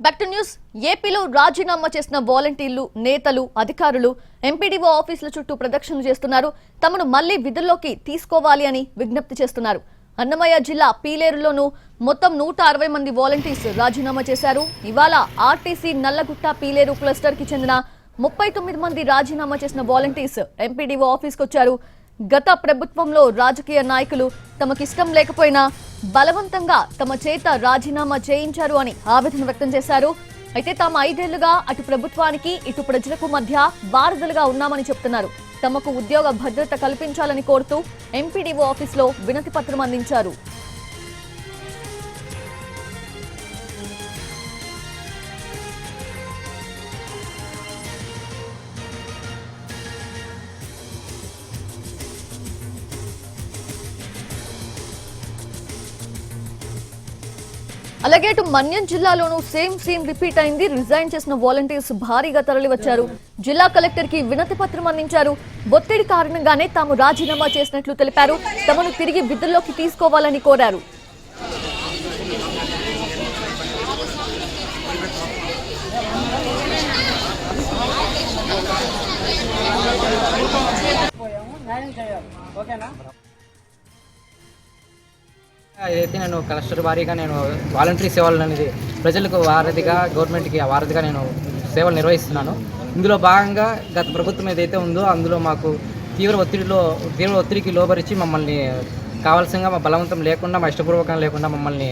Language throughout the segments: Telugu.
బ్యాక్ టు న్యూస్ ఏపీలో రాజీనామా చేసిన వాలంటీర్లు నేతలు అధికారులు ఎంపీడీఓ ఆఫీసుల చుట్టూ ప్రదక్షిణలు చేస్తున్నారు. తమను మళ్ళీ విధుల్లోకి తీసుకోవాలి అని విజ్ఞప్తి చేస్తున్నారు. అన్నమయ్య జిల్లా పీలేరులోనూ మొత్తం నూట అరవై మంది వాలంటీర్స్ రాజీనామా చేశారు. ఇవాళ ఆర్టీసీ నల్లగుట్ట పీలేరు క్లస్టర్కి చెందిన ముప్పై తొమ్మిది మంది రాజీనామా చేసిన వాలంటీర్స్ ఎంపీడీఓ ఆఫీస్కి వచ్చారు గత ప్రభుత్వంలో రాజకీయ నాయకులు తమకిష్టం లేకపోయినా బలవంతంగా తమ చేత రాజీనామా చేయించారు అని ఆవేదన వ్యక్తం చేశారు. అయితే తాము ఐదేళ్ళుగా అటు ప్రభుత్వానికి ఇటు ప్రజలకు మధ్య వారధులుగా ఉన్నామని చెప్తున్నారు. తమకు ఉద్యోగ భద్రత కల్పించాలని కోరుతూ ఎంపీడీఓ ఆఫీస్లో వినతి పత్రం అందించారు. అలాగే అటు మన్యం జిల్లాలోనూ సేమ్ సేమ్ రిపీట్ అయింది. రిజైన్ చేసిన వాలంటీర్స్ భారీగా తరలివచ్చారు. జిల్లా కలెక్టర్కి వినతి పత్రం అందించారు. ఒత్తిడి కారణంగానే తాము రాజీనామా చేసినట్లు తెలిపారు. తమను తిరిగి విధుల్లోకి తీసుకోవాలని కోరారు. ఏదైతే నేను కలెక్టర్ వారీగా నేను వాలంటరీ సేవలు అనేది ప్రజలకు వారధిగా గవర్నమెంట్కి వారధిగా నేను సేవలు నిర్వహిస్తున్నాను. ఇందులో భాగంగా గత ప్రభుత్వం ఏదైతే ఉందో అందులో మాకు తీవ్ర ఒత్తిడిలో తీవ్ర ఒత్తిడికి లోబరిచి మమ్మల్ని కావాల్సిందిగా మా బలవంతం లేకుండా మా ఇష్టపూర్వకంగా లేకుండా మమ్మల్ని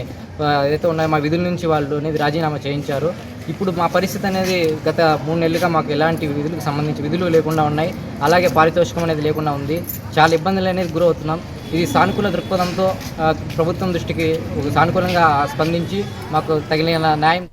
ఏదైతే ఉన్నాయో మా విధుల నుంచి వాళ్ళు అనేది రాజీనామా చేయించారు. ఇప్పుడు మా పరిస్థితి అనేది గత మూడు నెలలుగా మాకు ఎలాంటి విధులకు సంబంధించి విధులు లేకుండా ఉన్నాయి. అలాగే పారితోషికం అనేది లేకుండా ఉంది. చాలా ఇబ్బందులు అనేది గురవుతున్నాం. ఇది సానుకూల దృక్పథంతో ప్రభుత్వం దృష్టికి ఒక సానుకూలంగా స్పందించి మాకు తగిన న్యాయం